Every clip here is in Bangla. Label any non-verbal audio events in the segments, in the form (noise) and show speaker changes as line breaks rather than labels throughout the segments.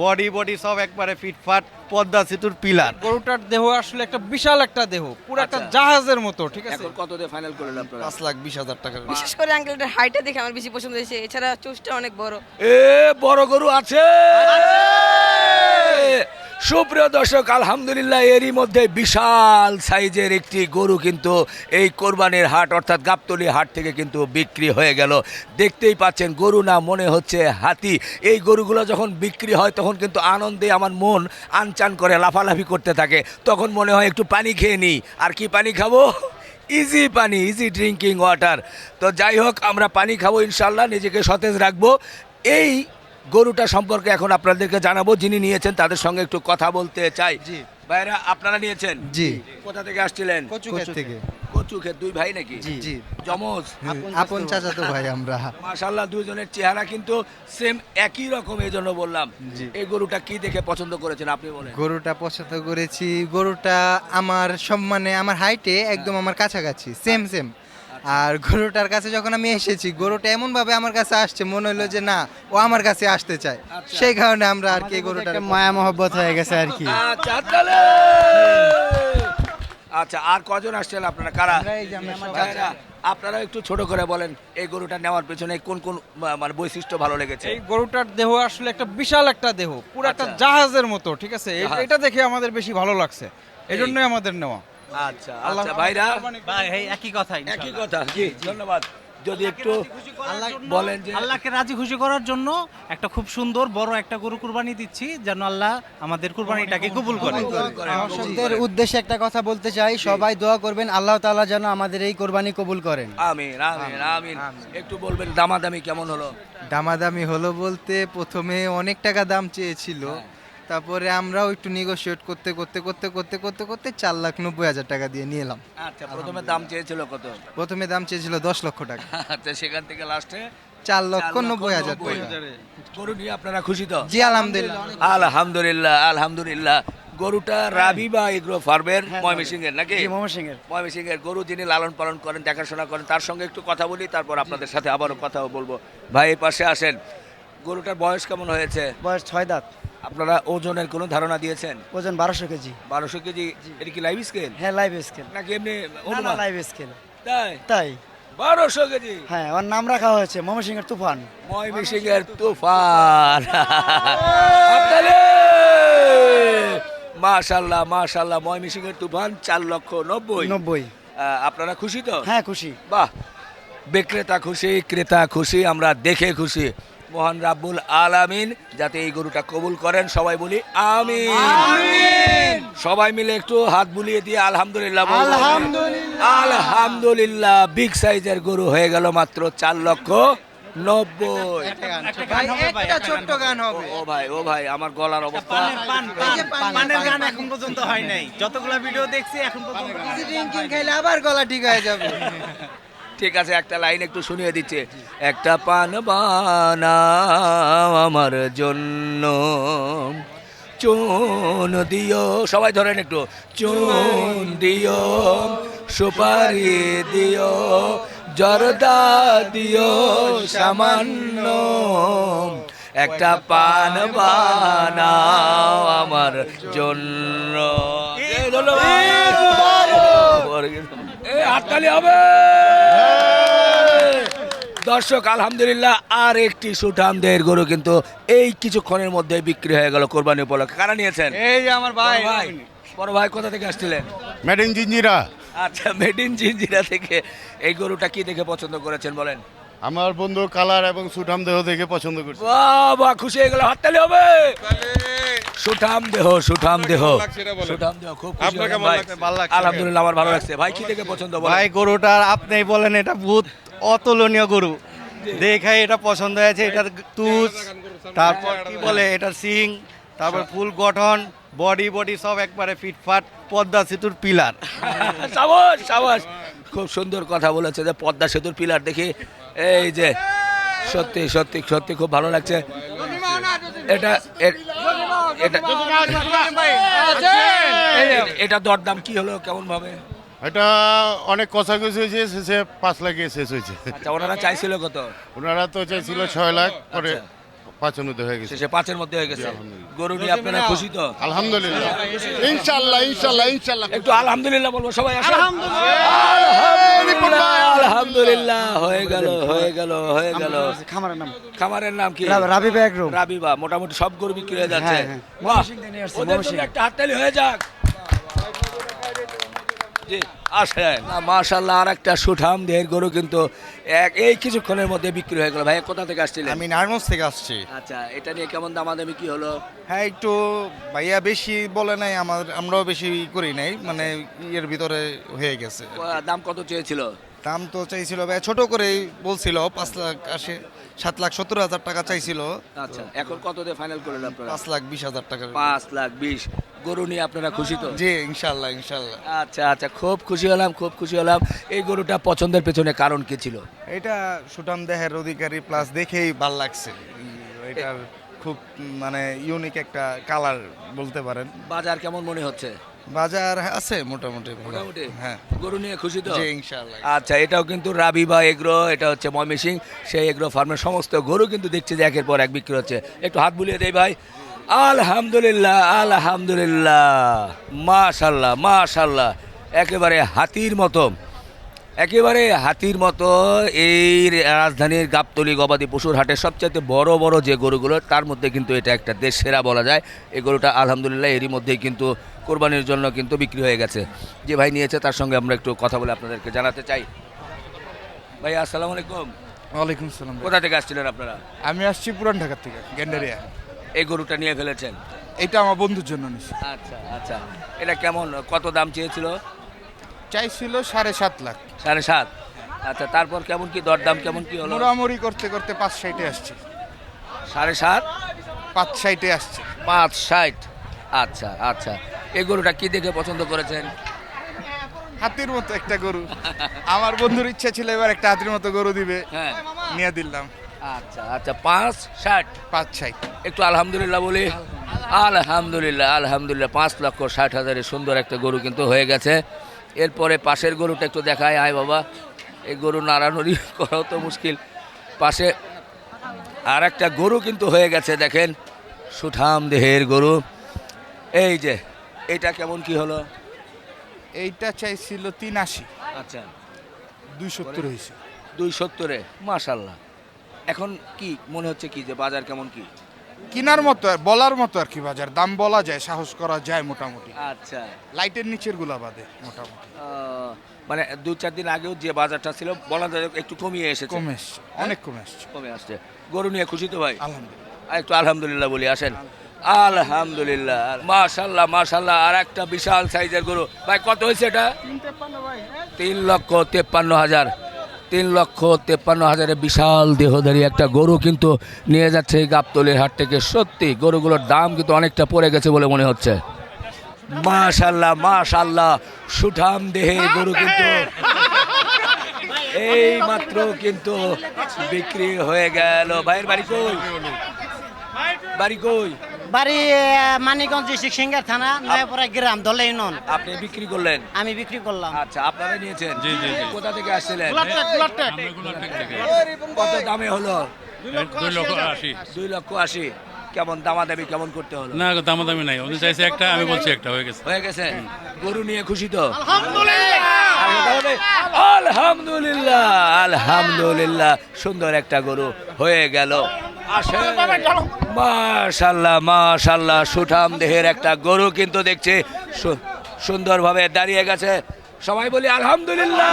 বডি বডি সব একবারে ফিটফাট পদ্মা সেতুর পিলার।
গরুটার দেহ আসলে একটা বিশাল একটা দেহ পুরো একটা
আচ্ছা।
জাহাজের মতো ঠিক আছে?
এখন কত দিয়ে ফাইনাল করলেন আপনারা?
5 লাখ বিশ হাজার টাকা
বিশেষ করে আঙ্কেলটার হাইটটা দেখে আমার বেশি পছন্দ হয়েছে। এছাড়া চুষটা অনেক বড়।
এ বড় গরু আছে! সুপ্রিয় দর্শক, আলহামদুলিল্লাহ এরই মধ্যে বিশাল সাইজের একটি গরু কিন্তু এই কোরবানির হাট, অর্থাৎ গাবতলি হাট থেকে কিন্তু বিক্রি হয়ে গেল। দেখতেই পাচ্ছেন, গরু না মনে হচ্ছে হাতি। এই গরুগুলো যখন বিক্রি হয়, তখন কিন্তু আনন্দে আমার মন আনচান করে, লাফালাফি করতে থাকে। তখন মনে হয় একটু পানি খেয়ে নিই। আর কি পানি খাব? ইজি পানি, ইজি ড্রিঙ্কিং ওয়াটার। তো যাই হোক, আমরা পানি খাব ইনশাল্লাহ, নিজেকে সতেজ রাখব। এই গরুটা সম্পর্কে এখন আপনাদেরকে জানাব। যিনি নিয়েছেন তাদের সঙ্গে একটু কথা বলতে চাই।
জি।
ভাইরা আপনারা নিয়েছেন?
জি।
কোথা থেকে আসছিলেন?
কচু থেকে।
দুই ভাই নাকি?
জি জি।
জমজ
আপন চাচা তো ভাই। আমরা।
দুইজনের চেহারা কিন্তু সেম একই রকম এই জন্য বললাম এই গরুটা কি দেখে পছন্দ করেছেন আপনি বলেন।
গরুটা পছন্দ করেছি। গরুটা আমার সম্মানে আমার হাইটে একদম আমার কাছাকাছি সেম সেম আর গরুটার কাছে যখন আমি এসেছি গরুটা এমন ভাবে আমার কাছে আসছে মনে হলো যে না ও আমার কাছে আসতে চায়।
আচ্ছা।
সেই কারণে আমরা আর কি গরুটার
মায়া মহব্বত হয়ে গেছে আর কি।
আচ্ছা আচ্ছা আর কজন আসছেন আপনারা? কারা? ভাইরা, আপনারা একটু ছোট করে বলেন এই গরুটা নেওয়ার পেছনে কোন কোন মানে বৈশিষ্ট্য ভালো লেগেছে?
এই গরুটার দেহ আসলে একটা বিশাল একটা দেহ পুরো একটা
আচ্ছা।
জাহাজের মতো ঠিক আছে? এটা দেখে আমাদের বেশি ভালো লাগছে। এই জন্যই আমাদের নেওয়া।
আচ্ছা আচ্ছা ভাইরা।
ভাই এই একই কথা
একই কথা জি ধন্যবাদ। যদি একটু বলেন যে
আল্লাহকে রাজি খুশি করার জন্য একটা খুব সুন্দর বড় একটা গরু কুরবানি দিচ্ছি যেন আল্লাহ আমাদের কুরবানিটাকে কবুল করে
দর্শকদের উদ্দেশ্যে একটা কথা বলতে চাই সবাই দোয়া করবেন আল্লাহ তাআলা যেন আমাদের এই কোরবানি কবুল করেন।
আমিন আমিন আমিন একটু বলবেন দামাদামি কেমন হলো?
দামাদামি হলো বলতে প্রথমে অনেক টাকা দাম চেয়েছিল তারপরে আমরাও একটু নেগোশিয়েট করতে করতে করতে করতে করতে করতে চার লাখ নব্বই হাজার টাকা দিয়ে নিয়ে এলাম
আচ্ছা প্রথমে দাম চেয়েছিল কত?
প্রথমে দাম চেয়েছিল দশ লক্ষ টাকা।
আচ্ছা সেখান থেকে লাস্টে?
চার লক্ষ নব্বই হাজার টাকা।
গরু নিয়ে আপনারা খুশি তো?
জি আলহামদুলিল্লাহ।
আলহামদুলিল্লাহ আলহামদুলিল্লাহ। গরুটা রাবি বা এগ্রো ফার্মের? ময়মনসিং এর নাকি?
ময়মনসিংহ এর।
ময়মনসিং এর গরু যিনি লালন পালন করেন দেখাশোনা করেন তার সঙ্গে একটু কথা বলি তারপর আপনাদের সাথে আবারও কথা বলব। ভাই এই পাশে আসেন। গরুটার বয়স কেমন হয়েছে?
বয়স ছয় দাঁত।
আপনারা ওজনের কোনো ধারণা দিয়েছেন?
ওজন বারোশো কেজি।
বারোশো কেজি? এটা কি লাইভ স্কেল
হ্যাঁ লাইভ স্কেল
নাকি এমনি অনুমান?
লাইভ স্কেল
তাই?
তাই।
বারোশো কেজি?
হ্যাঁ ওর নাম রাখা হয়েছে ময়মনসিংহ এর তুফান।
ময়মনসিং এর তুফান। মাশাল্লাহ মাশাল্লাহ ময়মনসিং এর তুফান চার লক্ষ নব্বই।
নব্বই।
আপনারা খুশি তো?
হ্যাঁ খুশি।
বাহ। বিক্রেতা খুশি ক্রেতা খুশি আমরা দেখে খুশি। মহান রাব্বুল আলামিন যাতে এই গরুটা কবুল করেন সবাই বলি আমিন। সবাই মিলে একটু হাত বুলিয়ে দিয়ে আলহামদুলিল্লাহ আলহামদুলিল্লাহ। আলহামদুলিল্লাহ বিগ সাইজের গরু হয়ে গেল মাত্র চার লক্ষ নব্বই।
ভাই একটা ছোট্ট গান হবে।
ও ভাই ও ভাই আমার গলার অবস্থা।
পানের গান এখন পর্যন্ত হয় নাই। যতগুলা ভিডিও দেখছি এখন পর্যন্ত
আবার গলা ঠিক হয়ে যাবে। (laughs)
ঠিক আছে একটা লাইন একটু শুনিয়ে দিচ্ছে। একটা পান বানাও আমার জন্য। চুন দিও সবাই ধরেন একটু। চুন দিও সুপারি দিও জর্দা দিও সামান্য। একটা পান বানাও আমার জন্য। ধন্যবাদ। হাততালি হবে। দর্শক আলহামদুলিল্লাহ আর একটি সুঠামদের গরু কিন্তু এই কিছুক্ষণের মধ্যে বিক্রি হয়ে গেল কোরবানি উপলক্ষে। কারা নিয়েছেন?
এই যে আমার ভাই।
ভাই। বড় ভাই কোথা থেকে আসছিলেন?
মেড ইন জিঞ্জিরা
আচ্ছা মেড ইন জিঞ্জিরা থেকে এই গরুটা কি দেখে পছন্দ করেছেন বলেন?
আমার বন্ধু কালার এবং সুঠাম দেহ দেখে পছন্দ করছে।
বাহ বাহ খুশি হয়ে গেল হাততালি হবে। সুঠাম দেহ সুঠাম দেহ সুঠাম দেহ খুব খুশি
আপনার
হলাম। ভাই।
লাগছে? ভালো লাগছে?
আলহামদুলিল্লাহ আমার ভালো লাগছে। ভাই কি দেখে পছন্দ বলেন?
ভাই গরুটার আপনি বলেন এটা বহুত অতুলনীয় গরু। দেখাই এটা পছন্দ হয়েছে এটার তুজ তারপর কি বলে এটার সিং তারপর ফুল গঠন বডি বডি সব একবারে ফিটফাট পদ্মা সেতুর পিলার। (laughs)
সাবাস সাবাস। খুব সুন্দর কথা বলেছে যে পদ্মা সেতুর পিলার দেখি। এই যে সত্যি সত্যি সত্যি খুব ভালো লাগছে। এটা এটা এ- এটা দরদাম কি হলো কেমন ভাবে
এটা অনেক কষাকষি হয়েছে শেষে পাঁচ লাখে শেষ হয়েছে।
আচ্ছা ওনারা চাইছিল কত?
ওনারা তো চাইছিল ছয় লাখ পরে
আচ্ছা।
পাঁচের মধ্যে হয়ে গেছে।
শেষে পাঁচের মধ্যে হয়ে গেছে। গরু নিয়ে আপনারা খুশি তো?
আলহামদুলিল্লাহ।
একটু বলব সবাই আলহামদুলিল্লাহ আলহামদুলিল্লাহ হয়ে গেল হয়ে গেল হয়ে গেল।
খামারের নাম।
খামারের নাম কি?
রাবি ব্যাগরুম
রাবিবা মোটামুটি সব গরু বিক্রি হয়ে যাচ্ছে।
হ্যাঁ, হ্যাঁ।
বাহ, ওদের জন্য একটা হাততালি হয়ে যাক। জি আসেন। মাশাল্লাহ আর একটা সুঠাম দেহের গরু কিন্তু এক এই কিছুক্ষণের মধ্যে বিক্রি হয়ে গেল। ভাই কোথা থেকে আসছিলেন?
আমি নারায়ণগঞ্জ থেকে আসছি।
আচ্ছা এটা নিয়ে কেমন দামাদামি কি হলো?
হ্যাঁ একটু ভাইয়া বেশি বলে নাই আমার আমরাও বেশি করি নাই মানে ইয়ের ভিতরে হয়ে গেছে
দাম কত চেয়েছিল?
দাম তো চাইছিল ভাই ছোট করেই বলছিল পাঁচ লাখ আশি সাত লাখ সত্তর হাজার টাকা চাইছিল।
আচ্ছা এখন কত দিয়ে ফাইনাল করলেন আপনারা?
পাঁচ লাখ বিশ হাজার টাকা।
পাঁচ লাখ বিশ। গরু নিয়ে আপনারা খুশি তো?
জি ইনশাল্লাহ ইনশাল্লাহ।
আচ্ছা আচ্ছা খুব খুশি হলাম খুব খুশি হলাম। এই গরুটা পছন্দের পেছনে কারণ কি ছিল?
এটা সুটাম দেহের অধিকারী প্লাস দেখেই ভালো লাগছে। এটার খুব মানে ইউনিক একটা কালার বলতে পারেন।
বাজার কেমন মনে হচ্ছে?
বাজার আছে মোটামুটি
মোটামুটি?
হ্যাঁ।
গরু নিয়ে খুশি তো?
জি ইনশাল্লাহ।
আচ্ছা এটাও কিন্তু রাবি বা এগ্রো এটা হচ্ছে ময়মিসিং সেই এগ্রো ফার্মের সমস্ত গরু কিন্তু দেখছি যে একের পর এক বিক্রি হচ্ছে। একটু হাত বুলিয়ে দেই ভাই। আলহামদুলিল্লাহ আলহামদুলিল্লাহ। মাশাল্লাহ মাশাল্লাহ। একেবারে হাতির মতো। একেবারে হাতির মতো এই রাজধানীর গাবতলি গবাদি পশুর হাটের সবচাইতে বড় বড় যে গরুগুলো তার মধ্যে কিন্তু এটা একটা দেশ সেরা বলা যায়। এই গরুটা আলহামদুলিল্লাহ এরই মধ্যেই কিন্তু কোরবানির জন্য কিন্তু বিক্রি হয়ে গেছে। যে ভাই নিয়েছে তার সঙ্গে আমরা একটু কথা বলে আপনাদেরকে জানাতে চাই। ভাই আসসালামু আলাইকুম।
ওয়ালাইকুম সালাম
কোথা থেকে আসছিলেন আপনারা?
আমি আসছি পুরান ঢাকা থেকে গেন্ডারিয়া
এই গরুটা নিয়ে ফেলেছেন?
এটা আমার বন্ধুর জন্য নিছি।
আচ্ছা আচ্ছা। এটা কেমন কত দাম চেয়েছিল?
চাইছিল সাড়ে সাত লাখ।
সাড়ে সাত? আচ্ছা তারপর কেমন কি দরদাম কেমন কি হলো?
মোড়ামুড়ি করতে করতে পাঁচ সাইটে আসছে।
সাড়ে সাত?
পাঁচ সাইটে আসছে।
পাঁচ ষাট? আচ্ছা আচ্ছা। এই গরুটা কি দেখে পছন্দ করেছেন?
হাতির মতো একটা গরু। আমার বন্ধুর ইচ্ছা ছিল এবার একটা হাতির মতো গরু দিবে।
হ্যাঁ।
নিয়ে দিলাম।
আচ্ছা আচ্ছা পাঁচ ষাট?
পাঁচ সাইট
একটু আলহামদুলিল্লাহ বলি? আলহামদুলিল্লাহ আলহামদুলিল্লাহ পাঁচ লক্ষ ষাট হাজারের সুন্দর একটা গরু কিন্তু হয়ে গেছে। এরপরে পাশের গরুটা একটু দেখায় আয় বাবা এই গরু নাড়ানুড়ি করাও তো মুশকিল। পাশে আর একটা গরু কিন্তু হয়ে গেছে দেখেন। সুঠাম দেহের গরু। এই যে এটা কেমন কি হলো?
এইটা চাইছিল তিন আশি।
আচ্ছা।
দুই সত্তর হয়েছে।
দুই সত্তরে মাশাল্লাহ। এখন কি মনে হচ্ছে কি যে বাজার কেমন কি?
কিনার মতো আর বলার মতো আর কি বাজার। দাম বলা যায় সাহস করা যায় মোটামুটি।
আচ্ছা।
লাইটের নিচেরগুলা বাদে মোটামুটি।
আহ, মানে দু চার দিন আগেও যে বাজারটা ছিল বলা যায় একটু কমিয়ে এসেছে।
কমে এসছে অনেক কমে এসছে।
কমে আসছে। গরু নিয়ে খুশি তো ভাই?
আলহামদুলিল্লাহ।
আর একটু আলহামদুলিল্লাহ বলি আসেন। আলহামদুলিল্লাহ মাশাল্লাহ মাশাল্লাহ আর একটা বিশাল সাইজের গরু। ভাই কত হয়েছে এটা? তিন লক্ষ তেপ্পান্ন হাজার। তিন লক্ষ তেপ্পান্ন হাজারের বিশাল দেহধারী একটা গরু কিন্তু নিয়ে যাচ্ছে এই গাবতলির হাট থেকে। সত্যি, গরুগুলোর দাম কিন্তু অনেকটা পড়ে গেছে বলে মনে হচ্ছে। মাশাল্লাহ মাশাল্লাহ সুঠাম দেহে গরু কিন্তু এই মাত্র কিন্তু বিক্রি হয়ে গেল। ভাইয়ের বাড়ি কই? বাড়ি কই?
বাড়ি মানিকগঞ্জ ডিস্ট্রিক্ট সিঙ্গার থানা নয়াপাড়া গ্রাম দলে ইউনিয়ন
আপনি বিক্রি করলেন?
আমি বিক্রি করলাম।
আচ্ছা আপনারা নিয়েছেন? জি জি কোথা থেকে আসছিলেন? কত দামে হলো?
দুই লক্ষ আশি
দুই লক্ষ আশি। কেমন দামাদামি কেমন করতে হলো?
না দামাদামি নাই। উনি চাইছে একটা আমি বলছি একটা হয়ে গেছে।
হয়ে গেছে? গরু নিয়ে খুশি তো? আলহামদুলিল্লাহ আলহামদুলিল্লাহ। সুন্দর একটা গরু হয়ে গেল। মাশাল্লাহ মাশাল্লাহ সুঠাম দেহের একটা গরু কিন্তু দেখছি সুন্দরভাবে দাঁড়িয়ে গেছে। সবাই বলি আলহামদুলিল্লাহ।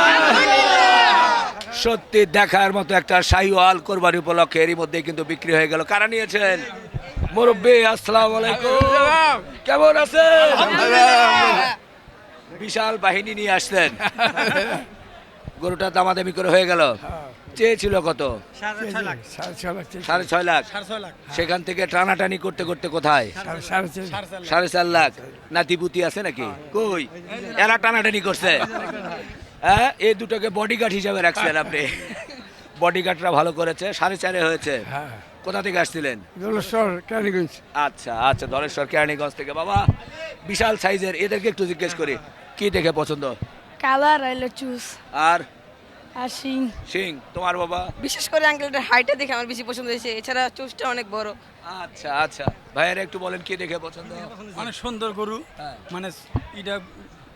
সত্যি দেখার মতো একটা শাহিওয়াল কোরবানি উপলক্ষে এরই মধ্যে কিন্তু বিক্রি হয়ে গেল। কারা নিয়েছেন? মুরব্বী আসসালাম আলাইকুম। কেমন আছেন? বিশাল বাহিনী নিয়ে আসলেন। গরুটা দামাদামি করে হয়ে গেল। চেয়েছিল কত? সাড়ে ছয় লাখ। সেখান থেকে টানাটানি করতে করতে কোথায়? সাড়ে চার লাখ। নাতিপুতি আছে নাকি? কই? এরা টানাটানি করছে। হ্যাঁ এই দুটোকে বডিগার্ড হিসাবে রাখছেন আপনি। বডিগার্ডরা ভালো করেছে সাড়ে চারে হয়েছে। কোথা থেকে আসছিলেন? আচ্ছা আচ্ছা ধলেশ্বর কেরানীগঞ্জ থেকে। বাবা বিশাল সাইজের এদেরকে একটু জিজ্ঞেস করি কি দেখে পছন্দ?
কালার আইলো চুজ
আর?
আর সিং
সিং তোমার বাবা?
বিশেষ করে আঙ্কেলটার হাইটটা দেখে আমার বেশি পছন্দ হয়েছে এছাড়া চোষটা অনেক বড়।
আচ্ছা আচ্ছা। ভাইয়েরা একটু বলেন কি দেখে পছন্দ?
অনেক সুন্দর গরু।
হ্যাঁ।
মানে এটা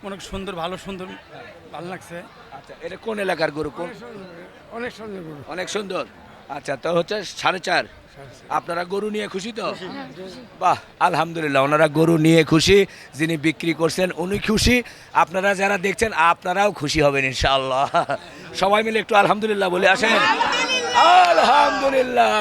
অনেক সুন্দর ভালো সুন্দর ভালো লাগছে।
আচ্ছা এটা কোন এলাকার গরু? কোন
অনেক সুন্দর গরু।
অনেক সুন্দর। আচ্ছা তো হচ্ছে সাড়ে চার। আপনারা গরু নিয়ে খুশি তো? বাহ আলহামদুলিল্লাহ ওনারা গরু নিয়ে খুশি যিনি বিক্রি করছেন উনি খুশি। আপনারা যারা দেখছেন আপনারাও খুশি হবেন ইনশাআল্লাহ। সবাই মিলে একটু আলহামদুলিল্লাহ বলে আসেন। আলহামদুলিল্লাহ।